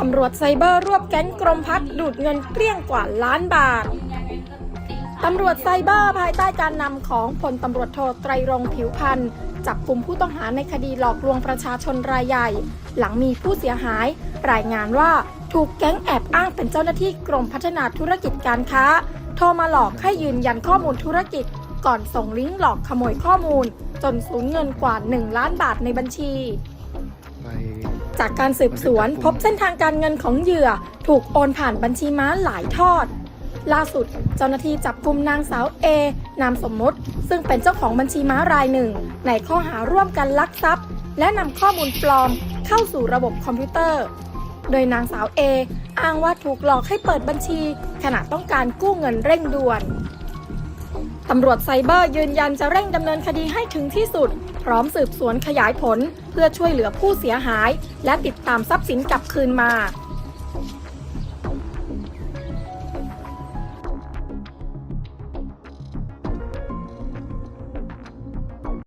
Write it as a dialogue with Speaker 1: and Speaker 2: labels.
Speaker 1: ตำรวจไซเบอร์รวบแก๊งกรมพัฒน์ดูดเงินเกลี้ยงกว่าล้านบาท ตำรวจไซเบอร์ภายใต้การนำของพลตำรวจโทไตรรงผิวพันธ์จับกลุ่มผู้ต้องหาในคดีหลอกลวงประชาชนรายใหญ่ หลังมีผู้เสียหาย รายงานว่าถูกแก๊งแอบอ้างเป็นเจ้าหน้าที่กรมพัฒนาธุรกิจการค้า โทรมาหลอกให้ยืนยันข้อมูลธุรกิจ ก่อนส่งลิงก์หลอกขโมยข้อมูล จนสูญเงินกว่า 1 ล้านบาทในบัญชี จากการสืบสวนพบเส้นทางการเงินของเหยื่อถูกโอนผ่านบัญชีม้าหลายทอด ล่าสุดเจ้าหน้าที่จับกลุ่มนางสาวเอนามสมมติ ซึ่งเป็นเจ้าของบัญชีม้ารายหนึ่ง ในข้อหาร่วมกันลักทรัพย์ และนำข้อมูลปลอมเข้าสู่ระบบคอมพิวเตอร์ โดยนางสาวเออ้างว่าถูกหลอกให้เปิดบัญชี ขณะต้องการกู้เงินเร่งด่วน ตำรวจไซเบอร์ยืนยันจะเร่งดำเนินคดีให้ถึงที่สุด พร้อมสืบสวนขยายผล เพื่อช่วยเหลือผู้เสียหาย และติดตามทรัพย์สินกลับคืนมา